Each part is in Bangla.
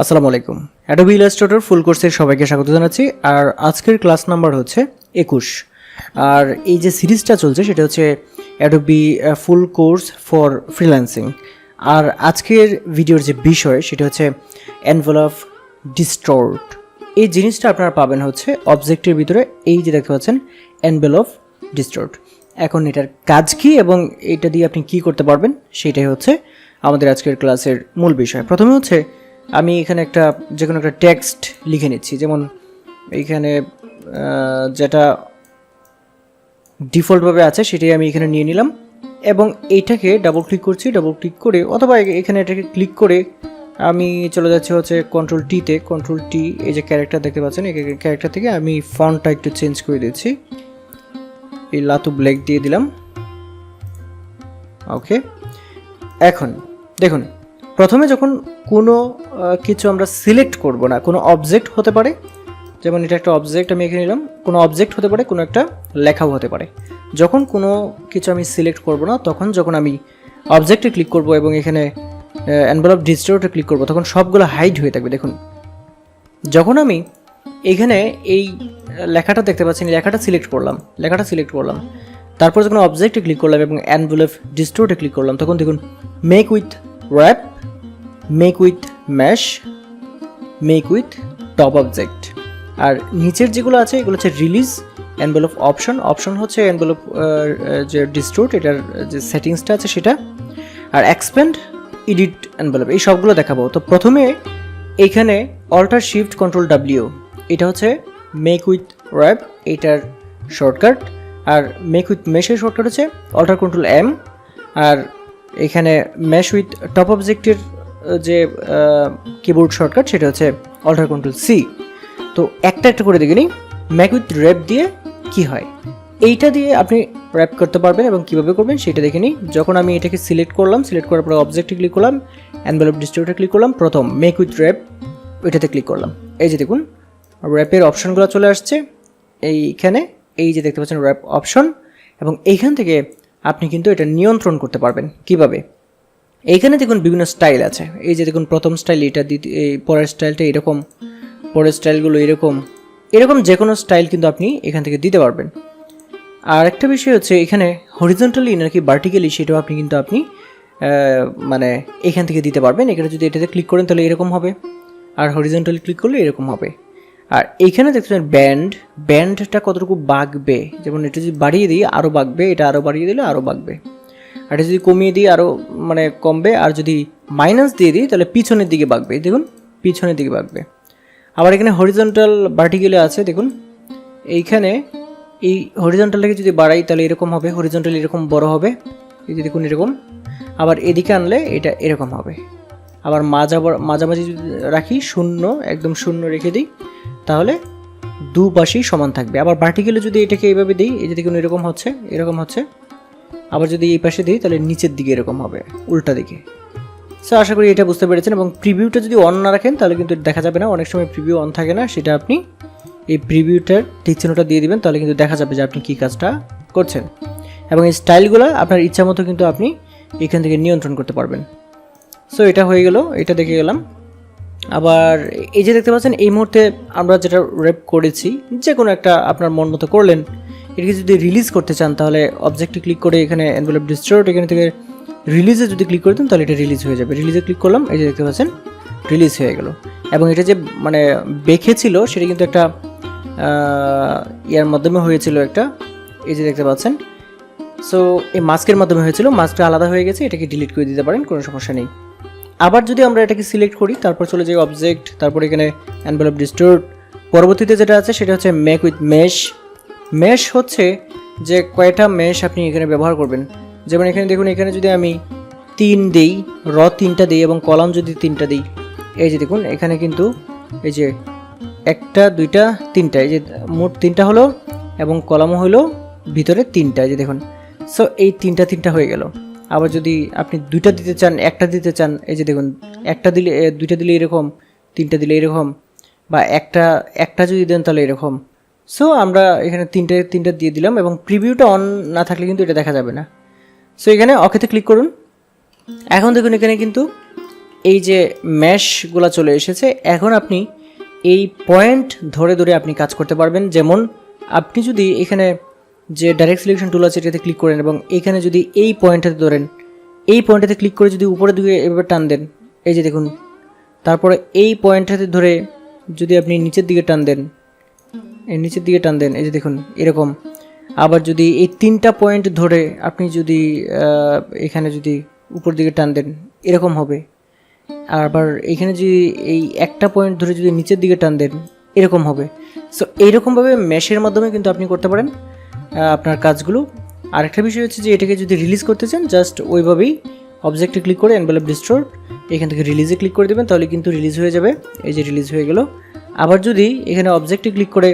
আসসালামু আলাইকুম। অ্যাডোবি ইলাস্ট্রেটর ফুল কোর্সের সবাইকে স্বাগত জানাচ্ছি। আর আজকের ক্লাস নাম্বার হচ্ছে একুশ। আর এই যে সিরিজটা চলছে, সেটা হচ্ছে Adobe full course for freelancing আর আজকের ভিডিওর যে বিষয়, সেটা হচ্ছে অ্যানভেলপ ডিস্টর্ট এই জিনিসটা আপনারা পাবেন হচ্ছে অবজেক্টের ভিতরে, এই যে দেখতে পাচ্ছেন অ্যানভেলপ ডিস্টর্ট এখন এটার কাজ কী এবং এটা দিয়ে আপনি কি করতে পারবেন, সেটাই হচ্ছে আমাদের আজকের ক্লাসের মূল বিষয়। প্রথমে হচ্ছে আমি এখানে একটা যে কোনো একটা টেক্সট লিখে নিচ্ছি। যেমন এইখানে যেটা ডিফল্টভাবে আছে, সেটাই আমি এখানে নিয়ে নিলাম। এবং এইটাকে ডাবল ক্লিক করছি ডাবল ক্লিক করে, অথবা এখানে এটাকে ক্লিক করে আমি চলে যাচ্ছি হচ্ছে কন্ট্রোল টিতে কন্ট্রোল টি এই যে ক্যারেক্টার দেখতে পাচ্ছেন, এই ক্যারেক্টার থেকে আমি ফন্টটা একটু চেঞ্জ করে দিচ্ছি। এই লাতু ব্ল্যাক দিয়ে দিলাম। ওকে এখন, দেখুন প্রথমে যখন কোনো কিছু আমরা সিলেক্ট করব না, কোনো অবজেক্ট হতে পারে, যেমন এটা একটা অবজেক্ট আমি এখানে নিলাম, কোনো অবজেক্ট হতে পারে, কোনো একটা লেখাও হতে পারে। যখন কোনো কিছু আমি সিলেক্ট করব না, তখন যখন আমি অবজেক্টে ক্লিক করব এবং এখানে অ্যানভেলপ ডিজিটালটা ক্লিক করব, তখন সবগুলো হাইড হয়ে থাকবে। দেখুন, যখন আমি এখানে এই লেখাটা দেখতে পাচ্ছি লেখাটা সিলেক্ট করলাম, লেখাটা সিলেক্ট করলাম, তারপর যখন অবজেক্টে ক্লিক করলাম এবং অ্যানভেলপ ডিস্টোর্টে ক্লিক করলাম, তখন দেখুন make with wrap make with mesh make with top object আর নিচের যেগুলো আছে, এগুলো হচ্ছে রিলিজ অ্যানভেলপ অপশন অপশন হচ্ছে অ্যানভেলপ যে ডিস্ট্রুট এটার যে সেটিংসটা আছে সেটা। আর এক্সপেন্ড এডিট অ্যানভেলপ এই সবগুলো দেখাবো। তো প্রথমে এইখানে অল্টার শিফট কন্ট্রোল ডাব্লিউ এটা হচ্ছে মেক উইথ র্যাপ এটার শর্টকাট আর মেক উইথ মেশের শর্টকাট হচ্ছে অল্টার কন্ট্রোল এম আর এখানে ম্যাশ উইথ টপ অবজেক্টের যে কিবোর্ড শর্টকাট সেটা হচ্ছে অল্টার কন্ট্রোল সি তো একটা একটা করে দেখে নিই। ম্যাক উইথ র্যাপ দিয়ে কি হয়? এইটা দিয়ে আপনি র্যাপ করতে পারবেন এবং কীভাবে করবেন সেটা দেখে নিই। যখন আমি এটাকে সিলেক্ট করলাম সিলেক্ট করার পরে অবজেক্টে ক্লিক করলাম অ্যানভেলপ ডিস্ট্রিবিউটে ক্লিক করলাম, প্রথম মেক উইথ র্যাপ ওইটাতে ক্লিক করলাম। এই যে দেখুন র্যাপের অপশনগুলো চলে আসছে। এইখানে এই যে দেখতে পাচ্ছেন র্যাপ অপশন এবং এইখান থেকে আপনি কিন্তু এটা নিয়ন্ত্রণ করতে পারবেন কীভাবে? এইখানে দেখুন বিভিন্ন স্টাইল আছে। এই যে দেখুন প্রথম স্টাইল এটা এই পরের স্টাইলটা এরকম, পরের স্টাইলগুলো এরকম। এরকম যে কোনো স্টাইল কিন্তু আপনি এখান থেকে দিতে পারবেন। আর একটা বিষয় হচ্ছে, এখানে হরিজন্টালি নাকি ভার্টিক্যালি সেটাও আপনি কিন্তু আপনি মানে এখান থেকে দিতে পারবেন। এখানে যদি এটাতে ক্লিক করেন তাহলে এরকম হবে। আর হরিজন্টালি ক্লিক করলে এরকম হবে। আর এইখানে দেখছেন ব্যান্ড ব্যান্ডটা কতটুকু বাগবে? যেমন এটা যদি বাড়িয়ে দিই আরও বাগবে, এটা আরও বাড়িয়ে দিলে আরও বাগবে। এটা যদি কমিয়ে দিই আরও মানে কমবে, আর যদি মাইনাস দিয়ে দিই, তাহলে পিছনের দিকে এই দেখুন, পিছনের দিকে বাগবে আবার এখানে হরিজন্টাল ভার্টিক্যালে আছে, দেখুন। এইখানে এই হরিজন্টালটাকে যদি বাড়াই, তাহলে এরকম হবে হরিজন্টাল এরকম বড় হবে। এই যে দেখুন এরকম। আবার এদিকে আনলে এটা এরকম হবে। আবার মাজা মাঝামাঝি যদি রাখি, শূন্য, একদম শূন্য রেখে দিই, তাহলে দু পাশেই সমান থাকবে। আবার ভার্টিক্যালে যদি এটাকে এইভাবে দিই, এই যে দেখুন এরকম হচ্ছে এরকম হচ্ছে। আবার যদি এই পাশে দিই, তাহলে নিচের দিকে এরকম হবে, উল্টা দিকে। সো আশা করি এটা বুঝতে পেরেছেন এবং প্রিভিউটা যদি অন না রাখেন, তাহলে কিন্তু দেখা যাবে না, অনেক সময় প্রিভিউ অন থাকে না, সেটা আপনি এই প্রিভিউটার টিক চিহ্নটা দিয়ে দিবেন, তাহলে কিন্তু দেখা যাবে যে আপনি কী কাজটা করছেন। এবং এই স্টাইলগুলো আপনার ইচ্ছা মতো কিন্তু আপনি এখান থেকে নিয়ন্ত্রণ করতে পারবেন। সো এটা হয়ে গেল, এটা দেখে গেলাম। আবার এই যে দেখতে পাচ্ছেন, এই মুহূর্তে আমরা যেটা রেপ করেছি, যে কোনো একটা আপনার মন মতো করলেন এটাকে যদি রিলিজ করতে চান, তাহলে অবজেক্টে ক্লিক করে এখানে এনভেলপ ডিস্ট্রোট এখানে থেকে রিলিজে যদি ক্লিক করে দেন, তাহলে এটা রিলিজ হয়ে যাবে। রিলিজে ক্লিক করলাম, এই যে দেখতে পাচ্ছেন রিলিজ হয়ে গেল। এবং এটা যে মানে বেঁকে সেটা কিন্তু একটা ইয়ার মাধ্যমে হয়েছিল একটা, এই যে দেখতে পাচ্ছেন। সো এই মাস্কের মাধ্যমে হয়েছিল মাস্কটা আলাদা হয়ে গেছে, এটাকে ডিলিট করে দিতে পারেন, কোনো সমস্যা নেই। আবার যদি আমরা এটাকে সিলেক্ট করি, তারপর চলে যাই অবজেক্ট তারপর এখানে অ্যানভেলপ ডিস্টোর্ট পরবর্তীতে যেটা আছে, সেটা হচ্ছে মেক উইথ মেশ মেশ হচ্ছে যে কয়টা মেশ আপনি এখানে ব্যবহার করবেন। যেমন এখানে দেখুন, এখানে যদি আমি তিন দিই, র তিনটা দিই এবং কলাম যদি তিনটা দিই, এই যে দেখুন, এখানে কিন্তু এই যে একটা, দুইটা, তিনটা, এই যে মোট তিনটা হলো এবং কলামও হলো ভিতরে তিনটা, এই যে দেখুন। সো এই তিনটা তিনটা হয়ে গেল। আবার যদি আপনি দুইটা দিতে চান, একটা দিতে চান, এই যে দেখুন, একটা দিলে, দুইটা দিলে এরকম, তিনটা দিলে এরকম বা একটা একটা যদি দেন তাহলে এরকম। সো আমরা এখানে তিনটে, তিনটা দিয়ে দিলাম এবং প্রিভিউটা অন না থাকলে কিন্তু এটা দেখা যাবে না। সো এখানে অকেতে ক্লিক করুন। এখন দেখুন এখানে কিন্তু এই যে ম্যাশগুলো চলে এসেছে, এখন আপনি এই পয়েন্ট ধরে ধরে আপনি কাজ করতে পারবেন। যেমন আপনি যদি এখানে যে ডাইরেক্ট সিলেকশন টুল আছে, এটাতে ক্লিক করেন এবং এখানে যদি এই পয়েন্টটাতে ধরেন, এই পয়েন্টটাতে ক্লিক করে যদি উপরের দিকে এভাবে টান দেন, এই যে দেখুন, তারপরে এই পয়েন্টটাতে ধরে যদি আপনি নিচের দিকে টান দেন এই নিচের দিকে টান দেন, এই যে দেখুন, এরকম। আবার যদি এই তিনটা পয়েন্ট ধরে আপনি যদি এখানে যদি উপর দিকে টান দেন, এরকম হবে। আবার এখানে যদি এই একটা পয়েন্ট ধরে যদি নিচের দিকে টান দেন, এরকম হবে। সো এইরকমভাবে ম্যাশের মাধ্যমে কিন্তু আপনি করতে পারেন আপনার কাজগুলো। আরেকটা বিষয় হচ্ছে যে এটাকে যদি রিলিজ করতে চান জাস্ট ওইভাবেই অবজেক্টে ক্লিক করে এনভেলপ ডিস্টোর এখান থেকে রিলিজে ক্লিক করে দেবেন, তাহলে কিন্তু রিলিজ হয়ে যাবে। এই যে রিলিজ হয়ে গেল। আবার যদি এখানে অবজেক্টে ক্লিক করে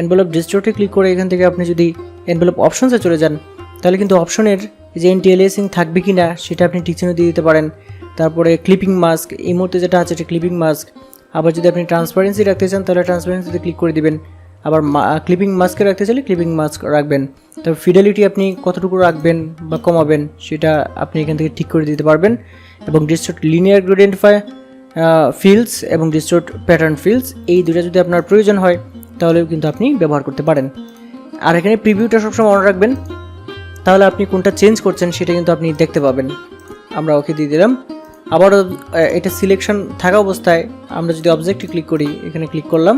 এনভেলপ ডিস্টোরটে ক্লিক করে এখান থেকে আপনি যদি এনভেলপ অপশনসে চলে যান, তাহলে কিন্তু অপশনের যে এনটিএলএসিং থাকবে কি না সেটা আপনি চিহ্ন দিয়ে দিতে পারেন। তারপরে ক্লিপিং মাস্ক এই মুহূর্তে যেটা আছে এটা ক্লিপিং মাস্ক আবার যদি আপনি ট্রান্সপারেন্সি রাখতে চান, তাহলে ট্রান্সপারেন্সিতে ক্লিক করে দিবেন। আবার ক্লিপিং মাস্কে রাখতে চাইলে ক্লিপিং মাস্ক রাখবেন। তারপর ফিডেলিটি আপনি কতটুকু রাখবেন বা কমাবেন, সেটা আপনি এখান থেকে ঠিক করে দিতে পারবেন। এবং ডিস্টোর্ট লিনিয়ার গ্রেডেন্টিফাই ফিল্ডস এবং ডিস্টোর্ট প্যাটার্ন ফিল্ডস এই দুটো যদি আপনার প্রয়োজন হয়, তাহলেও কিন্তু আপনি ব্যবহার করতে পারেন। আর এখানে প্রিভিউটা সবসময় অন রাখবেন। তাহলে আপনি কোনটা চেঞ্জ করছেন সেটা কিন্তু আপনি দেখতে পাবেন। আমরা ওকে দিয়ে দিলাম। আবারও এটা সিলেকশন থাকা অবস্থায় আমরা যদি অবজেক্টে ক্লিক করি, এখানে ক্লিক করলাম।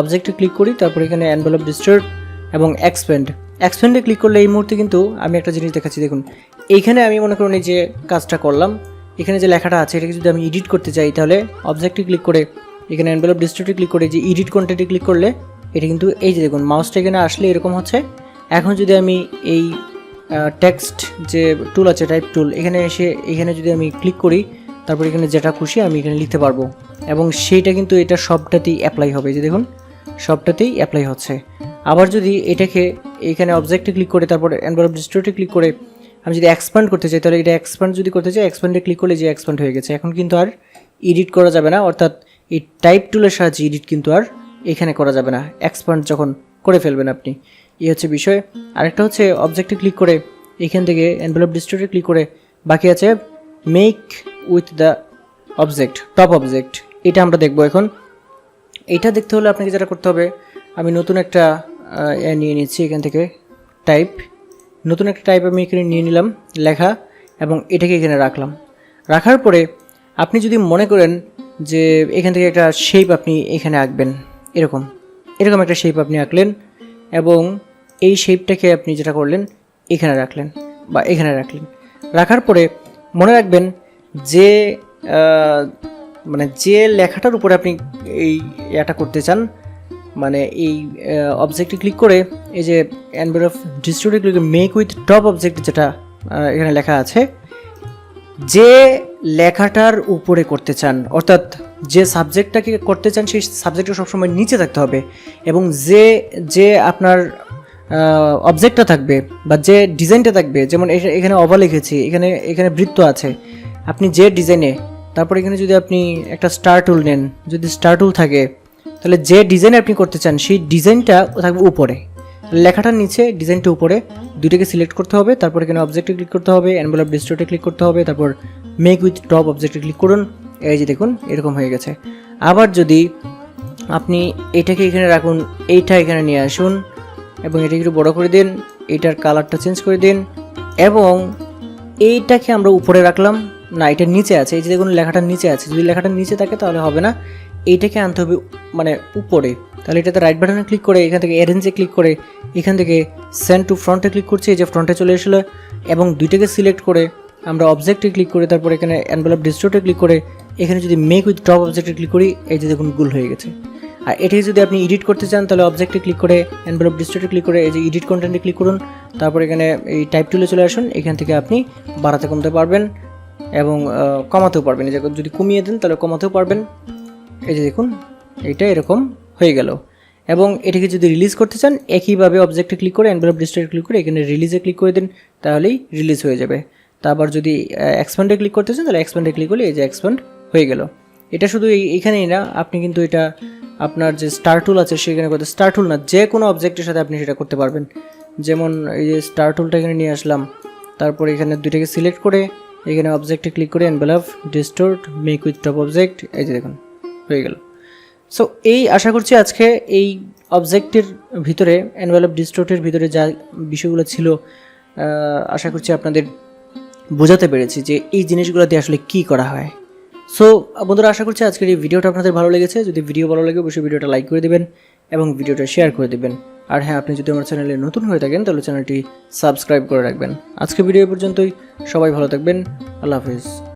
অবজেক্টে ক্লিক করি, তারপর এখানে অ্যানভেলপ ডিস্টার্ব এবং এক্সপেন্ড এক্সপেন্ডে ক্লিক করলে এই মুহূর্তে কিন্তু আমি একটা জিনিস দেখাচ্ছি। দেখুন, এইখানে আমি মনে করুন এই যে কাজটা করলাম। এখানে যে লেখাটা আছে, এটাকে যদি আমি এডিট করতে চাই, তাহলে অবজেক্টে ক্লিক করে, এখানে অ্যানভেলপ ডিস্টার্বে ক্লিক করে যে এডিট কন্টেন্টে ক্লিক করলে, এটা কিন্তু এই যে দেখুন মাউসটা এখানে আসলে এরকম হচ্ছে। এখন যদি আমি এই টেক্সট যে টুল আছে টাইপ টুল এখানে এসে, এখানে যদি আমি ক্লিক করি, তারপর এখানে যেটা খুশি আমি এখানে লিখতে পারব। এবং সেইটা কিন্তু এটা সবটাতেই অ্যাপ্লাই হবে যে দেখুন, সবটাতেই অ্যাপ্লাই হচ্ছে। আবার যদি এটাকে এখানে অবজেক্টে ক্লিক করে, তারপর এনভারপ ডিস্টোরে ক্লিক করে আমি যদি এক্সপ্যান্ড করতে চাই, তাহলে এটা এক্সপ্যান্ড যদি করতে চাই এক্সপ্যান্ডে ক্লিক করলে যে এক্সপ্যান্ড হয়ে গেছে। এখন কিন্তু আর এডিট করা যাবে না, অর্থাৎ এই টাইপ টুলের সাহায্যে এডিট কিন্তু আর এখানে করা যাবে না। এক্সপ্যান্ড যখন করে ফেলবেন আপনি। এই হচ্ছে বিষয়। আরেকটা হচ্ছে অবজেক্টে ক্লিক করে এখান থেকে এনভেলপ ডিস্টোরে ক্লিক করে বাকি আছে make with the object top object এটা আমরা দেখব এখন। এটা দেখতে হলে আপনাকে যেটা করতে হবে, আমি নতুন একটা নিয়ে নিচ্ছি এখান থেকে টাইপ নতুন একটা টাইপ আমি এখানে নিয়ে নিলাম, লেখা, এবং এটাকে এখানে রাখলাম। রাখার পরে আপনি যদি মনে করেন যে এখান থেকে একটা শেপ আপনি এখানে আঁকবেন, এরকম। এরকম একটা শেপ আপনি আঁকলেন, এবং এই শেপটাকে আপনি যেটা করলেন, এখানে রাখলেন, বা এখানে রাখলেন। রাখার পরে মনে রাখবেন যে মানে যে লেখাটার উপরে আপনি এই এটা করতে চান মানে এই অবজেক্টে ক্লিক করে এই যে অ্যানভেলপ ডিস্টোরে ক্লিক করে মেক উইথ টপ অবজেক্ট যেটা এখানে লেখা আছে, যে লেখাটার উপরে করতে চান, অর্থাৎ যে সাবজেক্টটাকে করতে চান সেই সাবজেক্টটা সবসময় নিচে থাকতে হবে এবং যে যে আপনার অবজেক্টটা থাকবে বা যে ডিজাইনটা থাকবে, যেমন এখানে অবা লিখেছি, এখানে এখানে বৃত্ত আছে, আপনি যে ডিজাইনে তারপর এখানে যদি আপনি একটা স্টার টুল নেন, যদি স্টার টুল থাকে তাহলে যে ডিজাইন আপনি করতে চান, সেই ডিজাইনটা থাকবে উপরে। লেখাটার নিচে ডিজাইনটা উপরে, দুইটাকে সিলেক্ট করতে হবে, তারপর এখানে অবজেক্টে ক্লিক করতে হবে অ্যানভেলপ ডিস্টোরে ক্লিক করতে হবে, তারপর মেক উইথ টপ অবজেক্টে ক্লিক করুন, এই যে দেখুন, এরকম হয়ে গেছে। আবার যদি আপনি এটাকে এখানে রাখুন, এইটা এখানে নিয়ে আসুন, এবং এটাকে একটু বড় করে দিন, এটার কালারটা চেঞ্জ করে দিন, এবং এইটাকে আমরা উপরে রাখলাম, না, এটা নিচে আছে, এই যে দেখুন লেখাটার নিচে আছে, যদি লেখাটা নিচে থাকে তাহলে হবে না। এইটাকে আনতে হবে মানে উপরে। তাহলে এটাতে রাইট বাটনে ক্লিক করে, এখান থেকে অ্যারেঞ্জে ক্লিক করে, এখান থেকে সেন্ড টু ফ্রন্টে ক্লিক করছি, এই যে ফ্রন্টে চলে এসেলো। এবং দুইটাকে সিলেক্ট করে আমরা অবজেক্টে ক্লিক করে, তারপর এখানে অ্যানভেলপ ডিস্টোর্টে ক্লিক করে, এখানে যদি মেক উইথ টপ অবজেক্টে ক্লিক করি, এই যে দেখুন গুল হয়ে গেছে। আর এটাকে যদি আপনি এডিট করতে চান, তাহলে অবজেক্টে ক্লিক করে এনভেলপ ডিস্টোরে ক্লিক করে, এই যে এডিট কন্টেন্টে ক্লিক করুন। তারপর এখানে এই টাইপ টুলে চলে আসুন, এখান থেকে আপনি বাড়াতে কমতে পারবেন এবং কমাতেও পারবেন। যদি কমিয়ে দেন, তাহলে কমাতেও পারবেন। এই যে দেখুন এটা এরকম হয়ে গেল। এবং এটাকে যদি রিলিজ করতে চান, একইভাবে অবজেক্টে ক্লিক করে এনভেলপ ডিস্টোরে ক্লিক করে, এখানে রিলিজে ক্লিক করে দিন, তাহলেই রিলিজ হয়ে যাবে। তারপর যদি এক্সপ্যান্ডে ক্লিক করতে চান, তাহলে এক্সপ্যান্ডে ক্লিক করলে এই যে এক্সপ্যান্ড হয়ে গেল। এটা শুধু এই এখানেই না, আপনি কিন্তু এটা, আপনার যে স্টার টুল আছে, সেখানে করতে স্টার টুল না যে কোনো অবজেক্টের সাথে আপনি সেটা করতে পারবেন। যেমন এই যে স্টার টুলটা এখানে নিয়ে আসলাম, তারপর এখানে দুইটাকে সিলেক্ট করে, এখানে অবজেক্টে ক্লিক করে envelope distort make with top object এই যে দেখুন। হয়ে গেল। সো এই আশা করছি আজকে এই অবজেক্টের ভিতরে এনভেলপ ডিস্টোর্টের ভিতরে যা বিষয়গুলো ছিল আশা করছি আপনাদের বোঝাতে পেরেছি যে এই জিনিসগুলো দিয়ে আসলে কী করা হয়। সো বন্ধুরা, আশা করছি আজকের এই ভিডিওটা আপনাদের ভালো লেগেছে। যদি ভিডিও ভালো লাগে, অবশ্যই ভিডিওটা লাইক করে দেবেন এবং ভিডিওটা শেয়ার করে দেবেন। আর হ্যাঁ আপনি যদি আমার চ্যানেলে নতুন হয়ে থাকেন, তাহলে চ্যানেলটি সাবস্ক্রাইব করে রাখবেন। আজকে ভিডিও পর্যন্তই। সবাই ভালো থাকবেন। আল্লাহ হাফিজ।